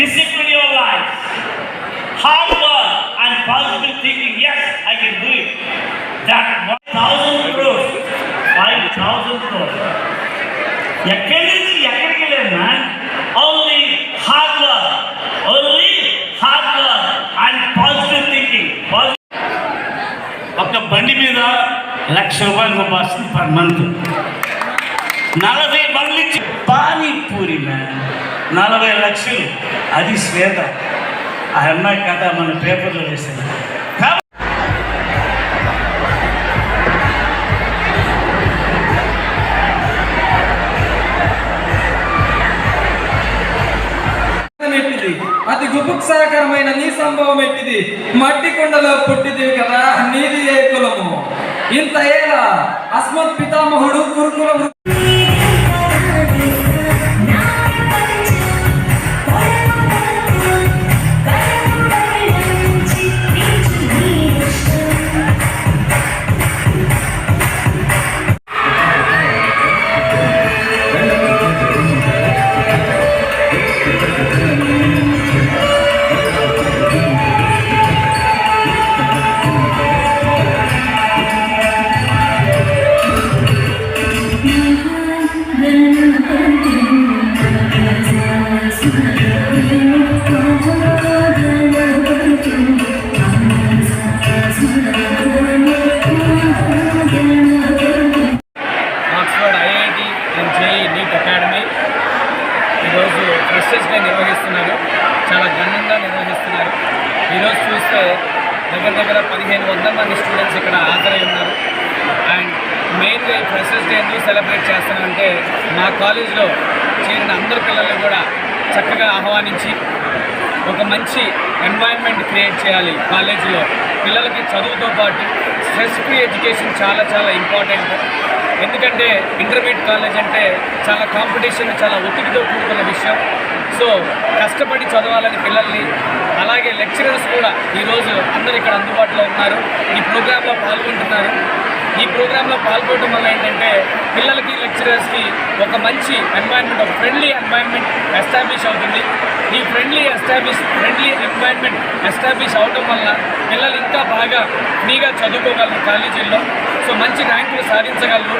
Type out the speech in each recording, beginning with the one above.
discipline your life. Hard work and positive thinking, yes, I can do it. That 1,000 crores, 5,000 crores. ఎక్కడి నుంచి ఎక్కడికి man only hard work only hard work and positive thinking ఒక బండి మీద లక్ష రూపాయలు సంపాదిస్తుంది per month నలభై బండ్లు ఇచ్చి పానీపూరి మ్యాన్ నలభై లక్షలు. అది శ్వేత. ఆ అమ్మాయి కథ మన పేపర్లో వేసింది. కాబట్టి ఎట్టిది అతి గుపుత్సాకరమైన నీ సంభవం ఎట్టిది మట్టి కుండలో పుట్టిదివి కదా నీది ఏ కులము? ఇంత ఏలా? అస్మత్ పితామహుడు గురుకుల ఈరోజు ఫ్రెషర్స్ డే నిర్వహిస్తున్నారు. చాలా ఘనంగా నిర్వహిస్తున్నారు. ఈరోజు చూస్తే దగ్గర దగ్గర పదిహేను వందల మంది స్టూడెంట్స్ ఇక్కడ హాజరై ఉన్నారు. అండ్ మెయిన్గా ఈ ఫ్రెషర్స్ డే ఎందుకు సెలబ్రేట్ చేస్తానంటే మా కాలేజ్లో చేరిన అందరు పిల్లల్ని కూడా చక్కగా ఆహ్వానించి ఒక మంచి ఎన్వైరన్మెంట్ క్రియేట్ చేయాలి కాలేజీలో పిల్లలకి చదువుతో పాటు స్ట్రెస్ ఫ్రీ ఎడ్యుకేషన్ చాలా చాలా ఇంపార్టెంట్ ఎందుకంటే ఇంటర్మీడియట్ కాలేజ్ అంటే చాలా కాంపిటీషన్ చాలా ఒత్తిడితో కూడుకున్న విషయం. సో కష్టపడి చదవాలని పిల్లల్ని అలాగే లెక్చరర్స్ కూడా ఈరోజు అందరు ఇక్కడ అందుబాటులో ఉన్నారు. ఈ ప్రోగ్రాంలో పాల్గొంటున్నారు. ఈ ప్రోగ్రాంలో పాల్గొనడం వల్ల ఏంటంటే పిల్లలకి లెక్చరర్స్కి ఒక మంచి ఎన్వైరన్మెంట్ ఒక ఫ్రెండ్లీ ఎన్వైరన్మెంట్ ఎస్టాబ్లిష్ అవుతుంది. ఈ friendly establish friendly environment establish అవడం వల్ల పిల్లలు ఇంకా బాగా ఫ్రీగా చదువుకోగలరు కాలేజీల్లో. సో మంచి ర్యాంకులు సాధించగలరు.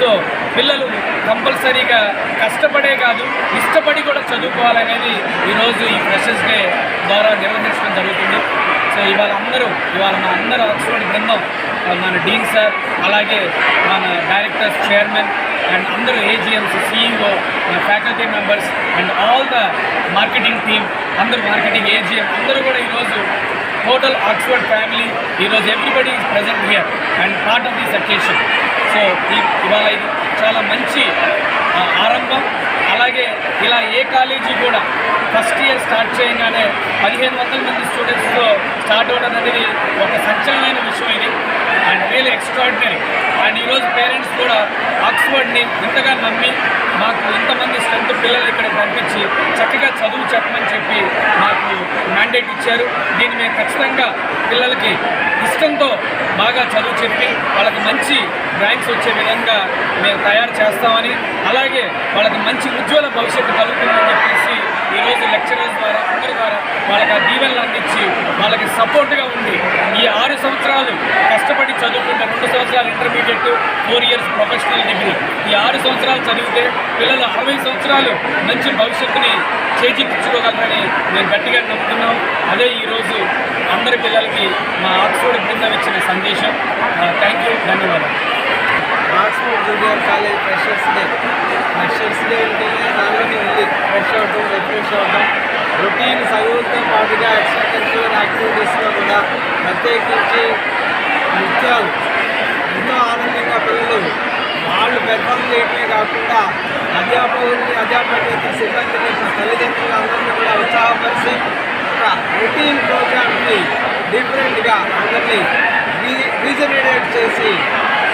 సో పిల్లలు కంపల్సరీగా కష్టపడే కాదు ఇష్టపడి కూడా చదువుకోవాలనేది ఈరోజు ఈ ఫ్రెషర్స్ డే ద్వారా నిర్వహించడం జరుగుతుంది. సో ఇవాళ అందరూ ఇవాళ మా అందరూ ఆక్స్ఫర్డ్ బృందం మన డీన్ సార్ అలాగే మన డైరెక్టర్స్ చైర్మన్ అండ్ అందరూ AGMs CEO faculty members and all the marketing team అందరూ మార్కెటింగ్ ఏజిఎం అందరూ కూడా ఈరోజు టోటల్ ఆక్స్ఫర్డ్ ఫ్యామిలీ ఈరోజు everybody is present here and part of this occasion so ఇవాళ ఇది చాలా మంచి ఆరంభం. అలాగే ఇలా ఏ కాలేజీ కూడా ఫస్ట్ ఇయర్ స్టార్ట్ చేయగానే పదిహేను వందల మంది స్టూడెంట్స్తో స్టార్ట్ అవ్వడం అనేది ఒక సత్యమైన విషయం ఇది. అండ్ రియల్ ఎక్స్ట్రాడినరీ అండ్ ఈరోజు పేరెంట్స్ కూడా ఆక్స్ఫర్డ్ని ఇంతగా నమ్మి మాకు ఇంతమంది స్ట్రెంత్ పిల్లలు ఇక్కడ పంపించి చక్కగా చదువు చెప్పమని చెప్పి మాకు మ్యాండేట్ ఇచ్చారు. దీన్ని మేము ఖచ్చితంగా పిల్లలకి ఇష్టంతో బాగా చదువు చెప్పి వాళ్ళకి మంచి ర్యాంక్స్ వచ్చే విధంగా మేము తయారు చేస్తామని అలాగే వాళ్ళకి మంచి ఉజ్వల భవిష్యత్తు కలుగుతుందని చెప్పేసి ఈరోజు లెక్చరర్స్ ద్వారా అందరి ద్వారా వాళ్ళకి ఆ దీవెనలు అందించి వాళ్ళకి సపోర్ట్గా ఉండి ఈ ఆరు సంవత్సరాలు కష్టపడి చదువుకుంటే రెండు సంవత్సరాలు intermediate four years professional degree. ఈ ఆరు సంవత్సరాలు చదివితే పిల్లలు అరవై సంవత్సరాలు మంచి భవిష్యత్తుని చేజిక్కించుకోగలరని మేము గట్టిగా నమ్ముతున్నాం. అదే ఈరోజు అందరి పిల్లలకి మా ఆక్స్ఫోర్డ్ బృందం ఇచ్చిన సందేశం. థ్యాంక్ యూ ధన్యవాదాలు. Oxford junior college freshers day. Freshers day అంటే ఫ్రెష్ అవడం రిఫ్రెష్ అవడం రొటీన్ చదువులతో పాటుగా ఎక్స్ట్రా కరిక్యులర్ యాక్టివిటీస్లో కూడా ప్రత్యేకించి నృత్యాలు ఎంతో ఆనందంగా పిల్లలు వాళ్ళు పెర్ఫార్మ్ చేయటమే కాకుండా అధ్యాపకుల్ని అధ్యాపకులకి సిబ్బందిని తల్లిదండ్రులు అందరినీ కూడా ఉత్సాహపరిచి ఒక రొటీన్ ప్రోగ్రామ్ని డిఫరెంట్గా అందరినీ రీ రీజనరేట్ చేసి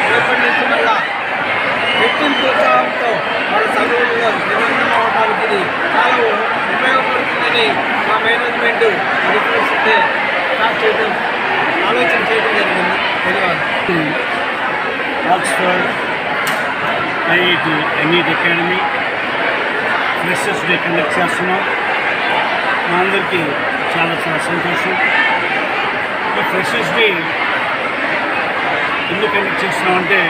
రేపటి నుంచి మళ్ళా రెట్టింపు ఉత్సాహంతో వాళ్ళ చదువుల్లో నిమగ్నం అవడానికి ఇది చాలా ఉపయోగపడుతుందని మా మేనేజ్మెంట్ రిక్వెస్ట్ స్టార్ట్ చేయడం ఆలోచన చేయడం జరిగింది. ధన్యవాదాలు. Oxford IIT NET academy freshers day conduct చేస్తున్నాం. మా అందరికీ చాలా చాలా సంతోషం. ఈ ఫ్రెషర్స్ డే ఎందుకు కండక్ట్ చేస్తున్నామంటే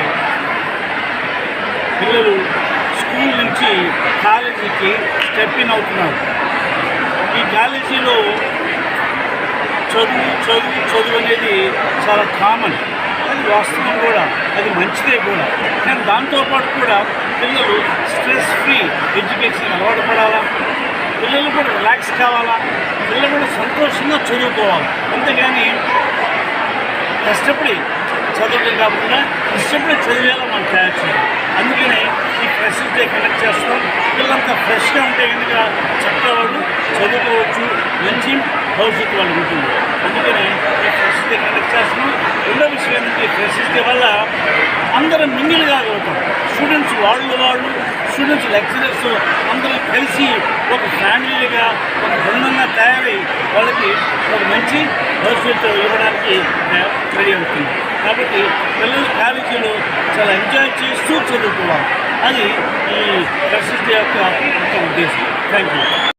పిల్లలు స్కూల్ నుంచి కాలేజీకి స్టెప్ ఇన్ అవుతున్నారు. ఈ కాలేజ్ చదువు చదువు చదువు అనేది చాలా కామన్ అది వాస్తవం కూడా. అది మంచిదే కూడా. కానీ దాంతోపాటు కూడా పిల్లలు స్ట్రెస్ ఫ్రీ ఎడ్యుకేషన్ అలవాటు పడాలా? పిల్లలు కూడా రిలాక్స్ కావాలా? పిల్లలు కూడా సంతోషంగా చదువుకోవాలి. అంతేగాని కష్టపడి చదవడం కాకుండా ఇష్టపడి చదివేలా మనం తయారు చేయాలి. డే కండక్ట్ చేస్తాం పిల్లలంతా ఫ్రెష్గా ఉంటే కనుక చక్కగా వాళ్ళు చదువుకోవచ్చు. మంచి భవిష్యత్తు వాళ్ళు ఉంటుంది. అందుకని ఈ ఫ్రెష్ డే కండక్ట్ చేస్తున్నాం. రెండో విషయం ఏంటంటే ఈ డే వల్ల అందరం మింగిల్ కాగలుగుతాం స్టూడెంట్స్ వాళ్ళు వాళ్ళు స్టూడెంట్స్ లెక్చరర్స్ అందరం కలిసి ఒక ఫ్యామిలీగా ఒక బృందంగా తయారై వాళ్ళకి ఒక మంచి భవిష్యత్తు ఇవ్వడానికి రెడీ అవుతుంది కాబట్టి పిల్లలు కాలేజీలో చాలా ఎంజాయ్ చేస్తూ చదువుకోవాలి. అది ఈ ప్రసిద్ధి యొక్క ఉద్దేశం. Thank you